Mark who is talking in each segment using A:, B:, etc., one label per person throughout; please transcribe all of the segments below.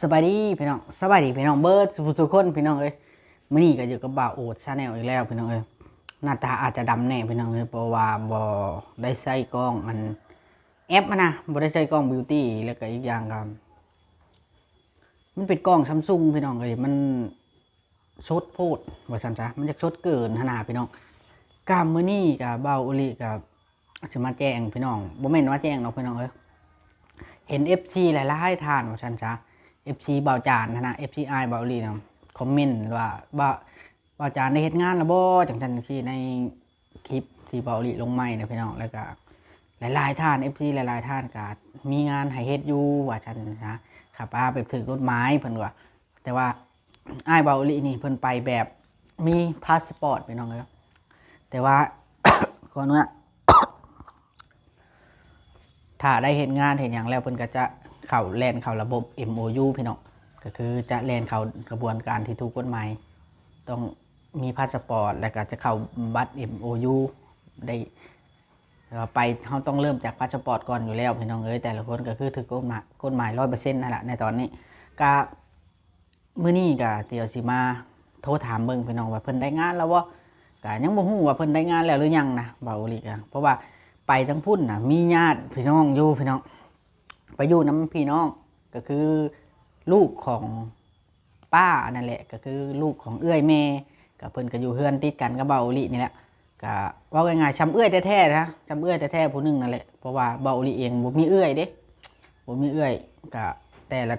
A: สบายดีพี่น้องสบายดีพี่น้องเบิร์ดทุกคนพี่น้องเอ้ยมื้อนี้ก็อยู่กับบ่าวโอดชาแนลอีกแล้วพี่น้องเอ้ยหน้าตาอาจจะดำแน่พี่น้องเอ้ยเพราะว่าบ่ได้ใช้กล้องอันแอปมันนะบ่ได้ใช้กล้องบิวตี้แล้วก็อีกอย่างก็มันเป็นกล้องซัมซุงพี่น้องเอ้ยมันชดโพดว่าซั่นซะมันจะชดเกินขนาดพี่น้องกามมื้อนี้กับบ่าวอุลิกับสิมาแจ้งพี่น้องบ่แม่นว่าแจ้งเนาะพี่น้องเอ้ยเห็น FC หลายๆท่านว่าฉันจ้ะ FC เบาจานนะนะ FC ไอเบาลีนะคอมเมนต์ว่าเบาเบาจานได้เฮ็ดงานแล้วบ่จังซั่นจังซี่ในคลิปที่เบาลีลงใหม่นะพี่น้องแล้วก็หลายๆท่าน FC หลายๆท่านก็มีงานให้เฮ็ดอยู่ว่าฉันนะขับอาไปถือกฎหมายเพิ่นว่า แต่ว่าไอ้เบาลีนี่เพิ่นไปแบบมีพาสปอร์ตพี่น้องเอ้ยแต่ว่าก่อนว่าถ้าได้เห็นงานเห็นอย่างแล้วเพิ่นก็จะ เข้าแลนเข้าระบบ MOU พี่น้องก็คือจะแลนเข้ากระบวนการที่ถูกกฎหมายต้องมีพาสปอร์ตแล้วก็จะเข้าบัตร MOU ได้ไปเขาต้องเริ่มจากพาสปอร์ตก่อนอยู่แล้วพี่น้องเอ้ยแต่ละคนก็คือถือกฎหมายกฎหมายร้อยเปอร์เซ็นต์นั่นแหละในตอนนี้ก็มื้อนี้ก็เดี๋ยวสิมาโทรถามเบิ่งพี่น้องว่าเพิ่นได้งานแล้วบ่ก็ยังบ่ฮู้ว่าเพิ่นได้งานแล้วหรือยังนะเบาอีหลีกอะเพราะว่าไปทั้งพุ่นนะมีญาติพี่น้องอยู่พี่น้อง ไปอยู่น้ำพี่น้องก็คือลูกของป้านั่นแหละ ก็คือลูกของเอื้อยแม่กับเพิ่นก็อยู่เฮือนติดกันกับเบาลีนี่แหละก็ว่าง่ายๆช้ำเอื้อยแท้ๆนะช้ำเอื้อยแท้ๆผู้หนึงนั่นแหละเพราะว่าเบาลีเองบ่มีเอื้อยเด้บ่มีเอื้อยก็แต่ละ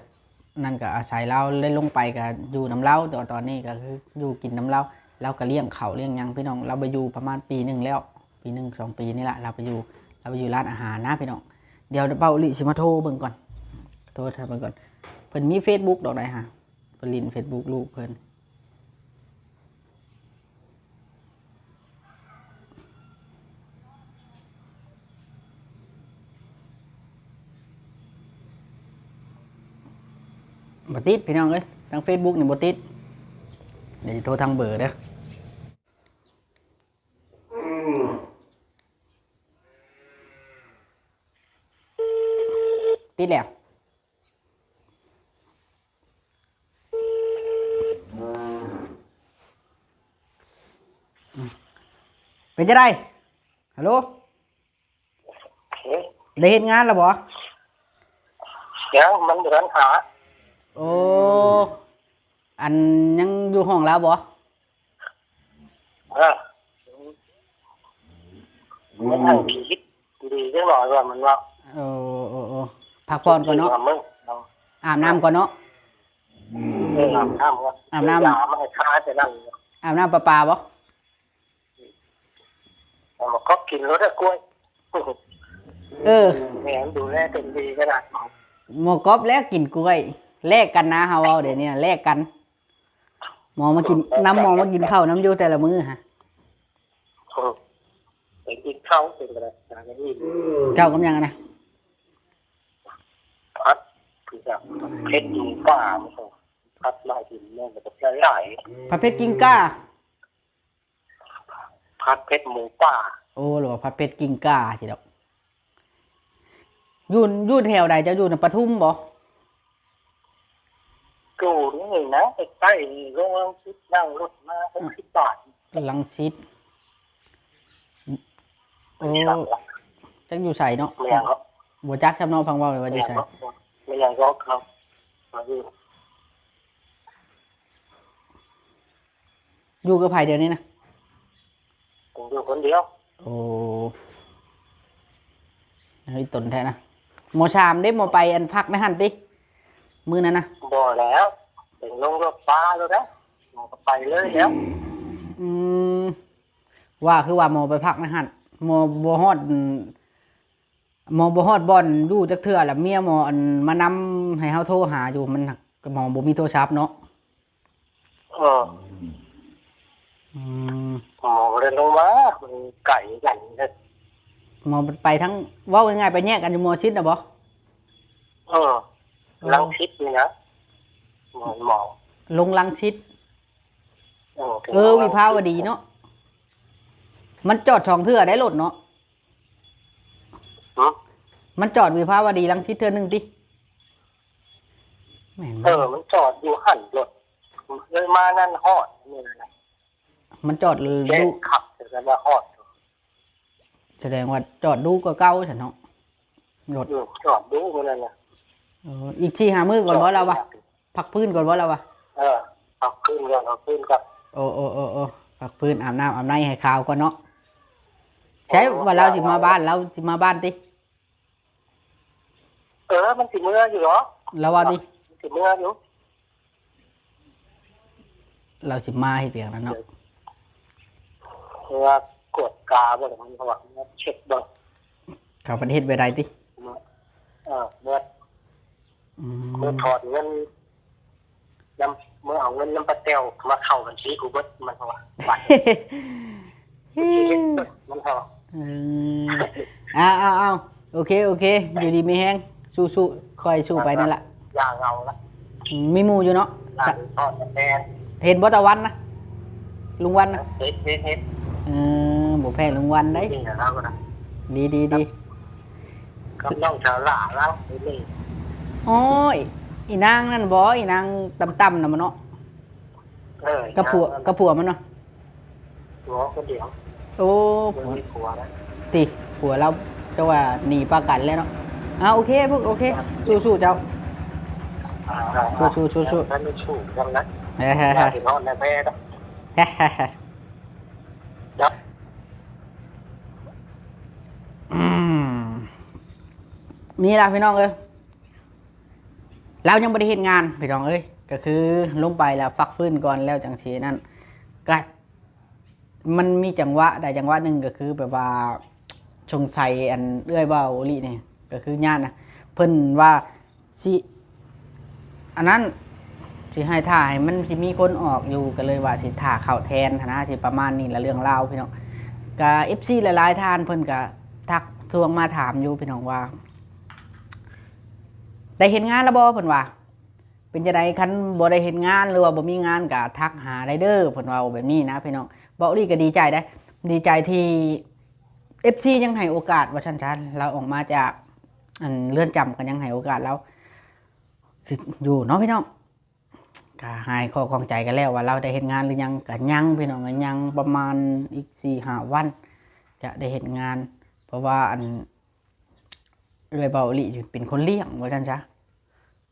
A: นั่นก็อาศัยเราเลยลงไปก็อยู่น้ำเล้าต่ว่าตอนนี้ก็คืออยู่กินน้ำเล้าเราก็เลี้ยงเขาเลี้ยงยังพี่น้องเราไปอยู่ประมาณปีหนึ่งแล้ว ปีหนึ่งสองปีนี่แหละเราไปอยู่เราไปอยู่ร้านอาหารนะพี่น้อง เดี๋ยวเบาหลิสิมาโทรเบิ่งก่อน โทรทำเบิ่งก่อน เพิ่นมีเฟซบุ๊กดอกไดฮะเพิ่นลินเฟซบุ๊กลูกเพิ่นบติดพี่น้องเอ้ยทางเฟซบุ๊กนี่บติดเดี๋ยวโทรทางเบอร์เด้อ ติดแล้วเป็นจะได้ฮัลโหล
B: เอ๊ะ
A: ได้เห็นงานแล้วบ่
B: เดี๋ยวมันเดือนหา
A: โอ้อันยังอยู่ห้องแล้วบ่
B: เออมันทางคิดดีจังหน่อยว่ามันว่า
A: โอ้โอ้โอ้ พักผ่อนก่อนเนาะ
B: มึงเอา
A: อาบน้ำก่อนเนาะ
B: เอออาบน้ำก่อน
A: อาบน้ำ
B: ยามาให้ค้าจะนั่ง
A: อาบน้ำประปาบ่
B: เอามาก็กินรถกล้วย
A: เออ
B: แหมดูแลเต็มดีขนาด
A: หมอกอบแล้วกินกล้วยแลกกันนะเฮาเอาเดี๋ยวนี้นะแลกกันหมอมากินน้ำหมอมากินข้าวน้ำอยู่แต่ละมื้อฮะ
B: ไปกินข้าวเป็นอะไรอย่างนี้
A: เจ้ากำยังอะนะ
B: พัดคือแบบ เพชรหมูป่ามันก็พัดมากินแม่งก็จะไหลาย
A: ผัดเผ็ดกิ้งก้า
B: พัดเพชรหมูป่า
A: โอ้หรือว่าผัดเผ็ดกิ้งก้าทีเดียวอยู่อยู่แถวใดเจะอยู่ในปทุมบ่
B: กูนี่นะใกล้ๆโรงแรมคิดนั่งรถมาหกสิบบาท
A: ลังสิตโอ้จักอยู่ใส่เนาะ
B: ไม่ยังครับ
A: บ่จักจำเนาะฟังเว่าเลยว่าอ
B: ไม่
A: ยู่
B: ยัง
A: ใส่
B: ครับไม่ยังก็ครับมาดู
A: อยู่กับไผเดี๋ยวนี้นะ
B: ผมอยู่คนเดียว
A: โอ้เฮ้ยตนแท้นะหมอชามได้หมอไปอันพักในหันติมือนั้นนะ
B: บ่แล้วถึงลงรถฟ้าแล้วนะหมอก็ไปเลยแล้ว
A: อืมว่าคือว่าหมอไปพักในหันหมอบ่ฮอด หมอบ่ฮอดบ่อนอยู่จักเทื่อแล้วเมียหมออันมานำให้เฮาโทรหาอยู่มันหักหมอบ่มีโทรศัพท์เนาะ
B: เออ
A: อืม
B: หมอก็เลยลงมามันไก่กันเลย
A: หมอไปทั้งเว่าง่ายๆไปแยกกันอยู่หมอชิดนะบ่
B: เออลังคิดนี่นะหมอหมอ
A: ลงลังชิด
B: เออถึง
A: เออวิภาวดีเนาะมันจอดสองเทื่อได้รถเนาะ
B: หือ
A: มันจอดวิภาวดีลังชิดเทื่อหนึงติแม่น
B: เอ
A: บ่
B: อ มันจอดอยู่หันรถเลยมานั่นฮอดนี่นะ
A: มันจอด
B: แจ้
A: ดู
B: งขับแต่ว่าฮอด
A: แสดงว่าจอดดูก็เก่าฉันเนาะรถ
B: อยู่จอดดูมันนั่นนะ
A: เอออีกที่หามือก่อนบ่เราวะพักพื้นก่อนบ่เราวะ
B: เออเอาขึ้นก่อนเอาขึ้นกับ
A: โอ้โอ้โอ้โอ้พักพื้นอาบน้ำอาบในให้ขาวก่อนเนาะใช่ว่าเราสิมาบ้านเราสิมาบ้านติ
B: เออมันสิเมื่ออยู่เหรอ
A: เราว่าดิ
B: มันสิเมื่ออยู่
A: เราสิมาให้เปียกนั่นเนาะ
B: เพราะว่ากดกาบ่ได้มันเพราะว่ามันเช็คบ่
A: เขาประเทศไปได้ติ
B: เออเมื่อ
A: อืม
B: เมื่อถอดเงินนำเมื่อเอาเงินน้ำปลาเต้วมาเข้าบัญชีกูเบิดมันเพราะว่าบัตรมันเพราะว่า
A: เออเอาเอาเอาโอเค โอเค อยู่ดีไม่แห้ง สู้สู้คอยสู้ไปนั่นแหละ
B: อย่างเอาละ
A: อืมมีหมู่อยู่เนาะ
B: ลานทอดแม่
A: เห็นบ่ตะวันนะลุงวันนะ
B: เฮ็ดเฮ็ดเฮ็ด
A: เออบ่แพ้ลุงวันได้
B: นี่นะเราก็นะ
A: ดีดีดี
B: กับน้องชาวหล่าแล้วนี่
A: โอ้ยอีนางนั่นบ่อีนางต่ำๆน่ะมันเนาะ
B: เออก
A: ระผัวกระผัวมันเนาะ
B: หัวคนเดียว
A: โอ้
B: มั
A: ผัว
B: มีผัวแล้ว
A: ติผัวเราเจ้าว่าหนีประกันแล้วเนาะ อ่าโอเคพวกโอเค สู้สู้เจ้าสู้สู้สู้สู้
B: ท่านไม่ชูกันนะ
A: เฮ้ย
B: อยากเห็นนอนในแพทย์
A: เฮ้ยเฮ้ยเฮ้ย
B: จับ
A: อืมนี่ล่ะพี่น้องเอ้ยเรายังไม่ได้เห็นงานพี่น้องเอ้ยก็คือลงไปแล้วฟักฟื้นก่อนแล้วจังสีนั่นก็มันมีจังหวะใดจังหวะหนึ่งก็คือแบบว่าชงใส่อันเอื้อยเบาอลีนี่ ก็คือญาตินะเพิ่นว่าสิอันนั้นสิให้ถ่ายมันสิมีคนออกอยู่ก็เลยว่าสิถ่าเข่าแทนหั้นนะสิประมาณนี้ละเรื่องเล่าวพี่น้องก็เอฟซีหลายๆท่านเพิ่นก็ทักทวงมาถามอยู่พี่น้องว่าได้เห็นงานแล้วบ่เพิ่นว่า เป็นจะไดคันบ่ได้เห็นงานหรือว่าบ่มีงานก็ทักหาได้เด้อเพิ่นว่าแบบนี้นะพี่น้องบ่ดีก็ดีใจได้ดีใจที่ FC ยังให้โอกาสว่าซั่นซั่นเราออกมาจาก อันเลื่อนจำกันยังให้โอกาสเราสิอยู่เนาะพี่น้องก็หายข้อข้องใจกันแล้วว่าเราได้เห็นงานหรือยังก็ยังพี่น้องก็ยังประมาณอีก4-5วัน จะได้เห็นงาน เพราะว่าอันเอ้ยเบาลีนี่เป็นคนเลี้ยงว่าท่านจ้ะ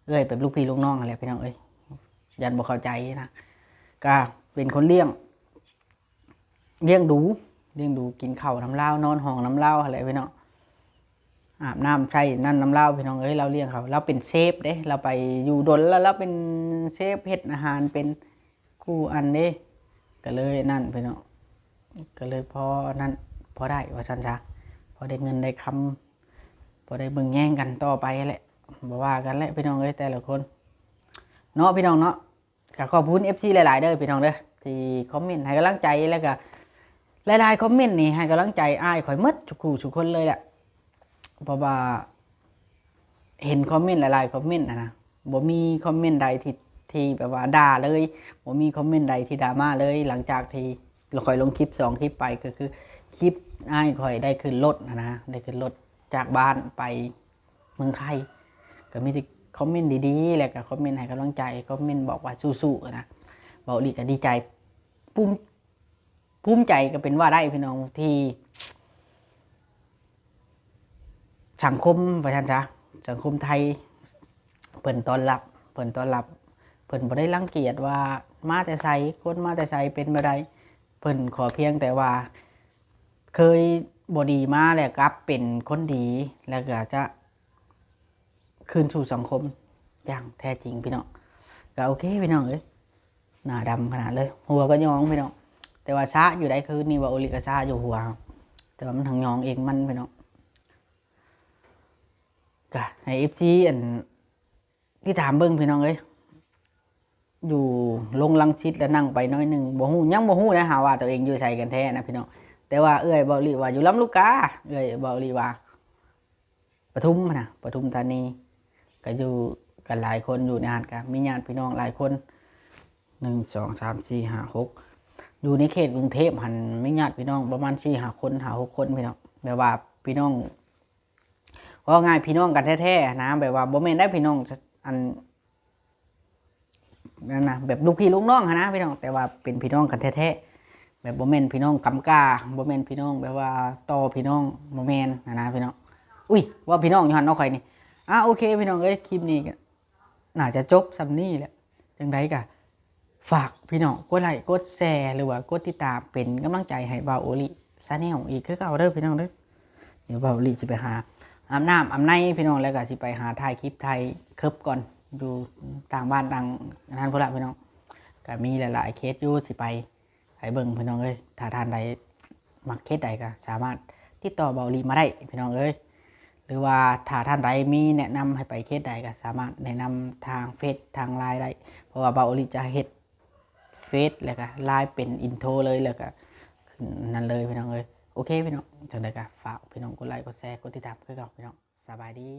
A: เอ้ยเป็นลูกพี่ลูกน้องอะไรพี่น้องเอ้ยยันบ่เข้าใจนะก็เป็นคนเลี้ยง เลี้ยงดูเลี้ยงดูกินข้าวน้ำเหล้านอนห้องน้ำเหล้าอะไรพี่น้อง อาบน้ำใช่นั่นน้ำเล้าพี่น้องเอ้ยเราเลี้ยงเขาเราเป็นเชฟเด้เราไปอยู่ดนแล้วเราเป็นเชฟเฮ็ดอาหารเป็นกูอันเด้ก็เลยนั่นพี่น้องก็เลยพอนั่นพอได้ว่าท่านจ้ะพอได้เงินได้คำพอได้เบิ่งแย่งกันต่อไปแหละบ่ว่ากันแหละพี่น้องเอ้ยแต่ละคนเนาะพี่น้องเนาะก็ขอบคุณ FC หลาย ๆ เด้อพี่น้องเด้อที่คอมเมนต์ให้กำลังใจแล้วก็หลายๆคอมเมนต์นี่ให้กำลังใจอ้ายข่อยหมดทุกคู่ทุกคนเลยแหละ เพราะว่าเห็นคอมเมนต์หลายๆคอมเมนต์นะนะบ่มีคอมเมนต์ใดที่ที่แบบว่าด่าเลยบ่มีคอมเมนต์ใดที่ดราม่าเลย หลังจากที่เราข่อยลงคลิปสองคลิปไปก็คือคลิปอ้ายข่อยได้ขึ้นรถนะนะได้ขึ้นรถจากบ้านไปเมืองไทย ก็มีแต่คอมเมนต์ดีๆแล้วก็คอมเมนต์ให้กำลังใจคอมเมนต์บอกว่าสู้ๆนะบอกดีก็ดีใจภูมิภูมิใจก็เป็นว่าได้พี่น้องที่ สังคมประชาชนสังคมไทยเปิ่นต้อนรับเปิ่นต้อนรับเปิ่นบ่ได้รังเกียจว่ามาแต่ใส่คนมาแต่ใส่เป็นบ่ได้เปิ่นขอเพียงแต่ว่า เคยบดีมาแล้วกลับเป็นคนดีแล้วก็จะคืนสู่สังคมอย่างแท้จริงพี่น้องก็โอเคพี่น้องเอ้ยหน้าดำขนาดเลย หัวก็ยองพี่น้องแต่ว่าซาอยู่ได้คืนนี่ว่าโอลิกาซาอยู่หัว แต่ว่ามันทางยองเองมันพี่น้อง ก็ให้เอฟซีอันที่ถามเบิ้งพี่น้องเอ้ยอยู่ลงลังชิดแล้วนั่งไปน้อยหนึ่งบ่ฮู้ยังบ่ฮู้นะหาว่าตัวเองอยู่ใส่กันแท้นะพี่น้องแต่ว่าเอ้ยเบาหลีว่าอยู่ลำลูกกาเอ้ยเบาหลีว่าปทุมนนะปทุมธานีก็อยู่กันหลายคนอยู่ในหาดกันมีญาติพี่น้องหลายคนหนึ่งสองสามสี่ห้าหกอยู่ในเขตกรุงเทพหันไม่ญาติพี่น้องประมาณสี่ห้าคนหาหกคนพี่น้องแบบว่าพี่น้อง ว่าง่ายพี่น้องกันแท้ๆนะแบบว่าบ่แม่นได้พี่น้องอันนั่นนะแบบลูกพี่ลูกน้องนะพี่น้องแต่ว่าเป็นพี่น้องกันแท้ๆแบบบ่แม่นพี่น้องกำกาบ่แม่นพี่น้องแบบว่าต่อพี่น้องบ่แม่นนะนะพี่น้องอุ้ยว่าพี่น้องอยู่หันเนาะข่อยนี่อะโอเคพี่น้องเอ้ยคลิปนี้ก็น่าจะจบซำนี้แหละจังไดก็ฝากพี่น้องกดไลค์กดแชร์หรือว่ากดติดตามเป็นกำลังใจให้บ่าวโอลิซาแนลอีกคือเก่าเด้อพี่น้องเด้อเดี๋ยวบ่าวโอลิสิไปหา อาบน้ำอาบในพี่น้องแล้วก็สิไปหาถ่ายคลิปไทยคิบก่อนอยู่ต่างบ้านต่างนั้นพุ่นละพี่น้องก็มีหลายๆเคสอยู่สิไปให้เบิ่งพี่น้องเอ้ยถ้าท่านใดมักเคสใดก็สามารถติดต่อเบาลีมาได้พี่น้องเอ้ยหรือว่าถ้าท่านใดมีแนะนำให้ไปเคสใดก็สามารถแนะนำทางเฟซทางไลน์ได้ เพราะว่าเบาลีจะเฮ็ดเฟซแล้วก็ไลน์เป็นอินโทรเลยแล้วก็ขึ้นนั่นเลยพี่น้องเอ้ย โอเคพี่น้องจังไดก็ฝากพี่น้องกดไลค์กดแชร์กดติดตามคือเก่าพี่น้องสบายดี